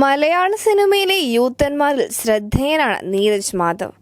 മലയാള സിനിമയിലെ യൂത്തന്മാരിൽ ശ്രദ്ധേയനാണ് നീരജ് മാധവ്.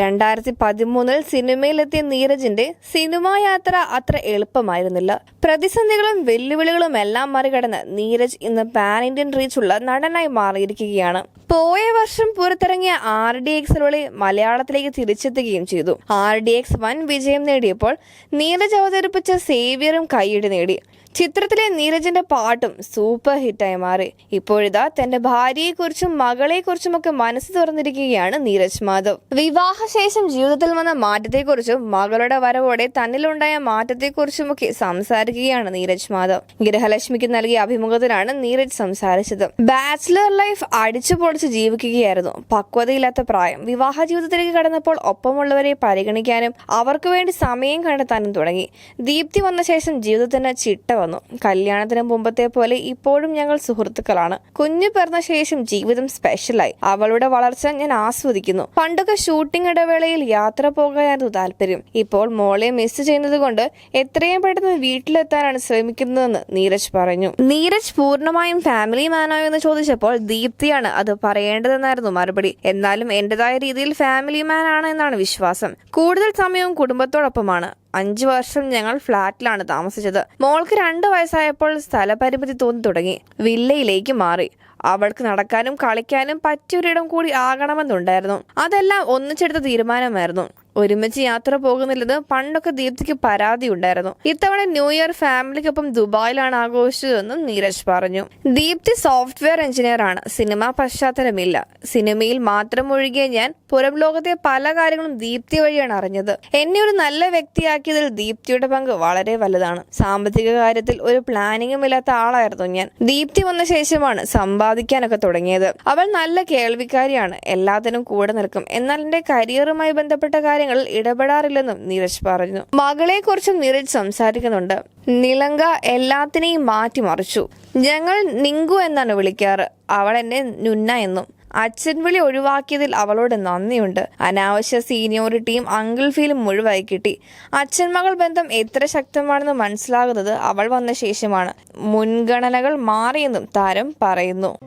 രണ്ടായിരത്തി പതിമൂന്നിൽ സിനിമയിലെത്തിയ നീരജിന്റെ സിനിമാ യാത്ര അത്ര എളുപ്പമായിരുന്നില്ല. പ്രതിസന്ധികളും വെല്ലുവിളികളും എല്ലാം മറികടന്ന് നീരജ് ഇന്ന് പാൻ ഇന്ത്യൻ റീച്ചുള്ള നടനായി മാറിയിരിക്കുകയാണ്. പോയ വർഷം പുറത്തിറങ്ങിയ ആർ ഡി എക്സിലൂടെ മലയാളത്തിലേക്ക് തിരിച്ചെത്തുകയും ചെയ്തു. ആർ ഡി എക്സ് വൻ വിജയം നേടിയപ്പോൾ നീരജ് അവതരിപ്പിച്ച സേവിയറും കൈയ്യടി നേടി. ചിത്രത്തിലെ നീരജിന്റെ പാട്ടും സൂപ്പർ ഹിറ്റായി മാറി. ഇപ്പോഴിതാ തന്റെ ഭാര്യയെക്കുറിച്ചും മകളെക്കുറിച്ചുമൊക്കെ മനസ്സ് തുറന്നിരിക്കുകയാണ് നീരജ് മാധവ്. വിവാഹശേഷം ജീവിതത്തിൽ വന്ന മാറ്റത്തെക്കുറിച്ചും മകളുടെ വരവോടെ തന്നിലുണ്ടായ മാറ്റത്തെക്കുറിച്ചുമൊക്കെ സംസാരിക്കുകയാണ് നീരജ് മാധവ്. ഗൃഹലക്ഷ്മിക്ക് നൽകിയ അഭിമുഖത്തിലാണ് നീരജ് സംസാരിച്ചത്. ബാച്ചിലർ ലൈഫ് അടിച്ചു പൊളിച്ച് ജീവിക്കുകയായിരുന്നു. പക്വതയില്ലാത്ത പ്രായം. വിവാഹ ജീവിതത്തിലേക്ക് കടന്നപ്പോൾ ഒപ്പമുള്ളവരെ പരിഗണിക്കാനും അവർക്ക് വേണ്ടി സമയം കണ്ടെത്താനും തുടങ്ങി. ദീപ്തി വന്ന ശേഷം ജീവിതത്തിന് ചിട്ട വന്നു. കല്യാണത്തിന് മുമ്പത്തെ പോലെ ഇപ്പോഴും ഞങ്ങൾ സുഹൃത്തുക്കളാണ്. കുഞ്ഞു പിറന്ന ശേഷം ജീവിതം സ്പെഷ്യലായി അവളുടെ വളർച്ച ഞാൻ ആസ്വദിക്കുന്നു. പണ്ടൊക്കെ ഷൂട്ടിംഗ് ഇടവേളയിൽ യാത്ര പോകാനായിരുന്നു താല്പര്യം. ഇപ്പോൾ മോളെ മിസ് ചെയ്യുന്നത് കൊണ്ട് എത്രയും പെട്ടെന്ന് വീട്ടിലെത്താനാണ് ശ്രമിക്കുന്നതെന്ന് നീരജ് പറഞ്ഞു. നീരജ് പൂർണമായും ഫാമിലി മാനായോ എന്ന് ചോദിച്ചപ്പോൾ ദീപ്തിയാണ് അത് പറയേണ്ടതെന്നായിരുന്നു മറുപടി. എന്നാലും എന്റേതായ രീതിയിൽ ഫാമിലി മാൻ ആണ് എന്നാണ് വിശ്വാസം. കൂടുതൽ സമയവും കുടുംബത്തോടൊപ്പമാണ്. അഞ്ചു വർഷം ഞങ്ങൾ ഫ്ളാറ്റിലാണ് താമസിച്ചത്. മോൾക്ക് രണ്ട് വയസ്സായപ്പോൾ സ്ഥലപരിമിതി തോന്നി തുടങ്ങി. വില്ലയിലേക്ക് മാറി. അവൾക്ക് നടക്കാനും കളിക്കാനും പറ്റിയൊരിടം കൂടി ആകണമെന്നുണ്ടായിരുന്നു. അതെല്ലാം ഒന്നിച്ചെടുത്ത തീരുമാനമായിരുന്നു. ഒരുമിച്ച് യാത്ര പോകുന്നില്ലെന്ന് പണ്ടൊക്കെ ദീപ്തിക്ക് പരാതി ഉണ്ടായിരുന്നു. ഇത്തവണ ന്യൂ ഇയർ ഫാമിലിക്കൊപ്പം ദുബായിലാണ് ആഘോഷിച്ചതെന്നും നീരജ് പറഞ്ഞു. ദീപ്തി സോഫ്റ്റ്വെയർ എഞ്ചിനീയർ ആണ്. സിനിമാ പശ്ചാത്തലമില്ല. സിനിമയിൽ മാത്രം ഒഴുകിയ ഞാൻ പുറം ലോകത്തെ പല കാര്യങ്ങളും ദീപ്തി വഴിയാണ് അറിഞ്ഞത്. എന്നെ ഒരു നല്ല വ്യക്തിയാക്കിയതിൽ ദീപ്തിയുടെ പങ്ക് വളരെ വലുതാണ്. സാമ്പത്തിക കാര്യത്തിൽ ഒരു പ്ലാനിങ്ങും ഇല്ലാത്ത ആളായിരുന്നു ഞാൻ. ദീപ്തി വന്ന ശേഷമാണ് സമ്പാദിക്കാനൊക്കെ തുടങ്ങിയത്. അവൾ നല്ല കേൾവിക്കാരിയാണ്. എല്ലാത്തിനും കൂടെ നിൽക്കും. എന്നാൽ എന്റെ കരിയറുമായി ബന്ധപ്പെട്ട കാര്യങ്ങളിൽ ഇടപെടാറില്ലെന്നും നീരജ് പറഞ്ഞു. മകളെ കുറിച്ചും നീരജ് സംസാരിക്കുന്നുണ്ട്. നിലങ്ക എല്ലാത്തിനെയും മാറ്റിമറിച്ചു. ഞങ്ങൾ നിങ്കു എന്നാണ് വിളിക്കാറ്. അവൾ എന്നെ നുന്ന എന്നും. അച്ഛൻ വിളി ഒഴിവാക്കിയതിൽ അവളോട് നന്ദിയുണ്ട്. അനാവശ്യ സീനിയോറിറ്റിയും അങ്കിൾ ഫീലും മുഴുവായി കിട്ടി. അച്ഛൻ മകൾ ബന്ധം എത്ര ശക്തമാണെന്ന് മനസ്സിലാകുന്നത് അവൾ വന്ന ശേഷമാണ്. മുൻഗണനകൾ മാറിയെന്നും താരം പറയുന്നു.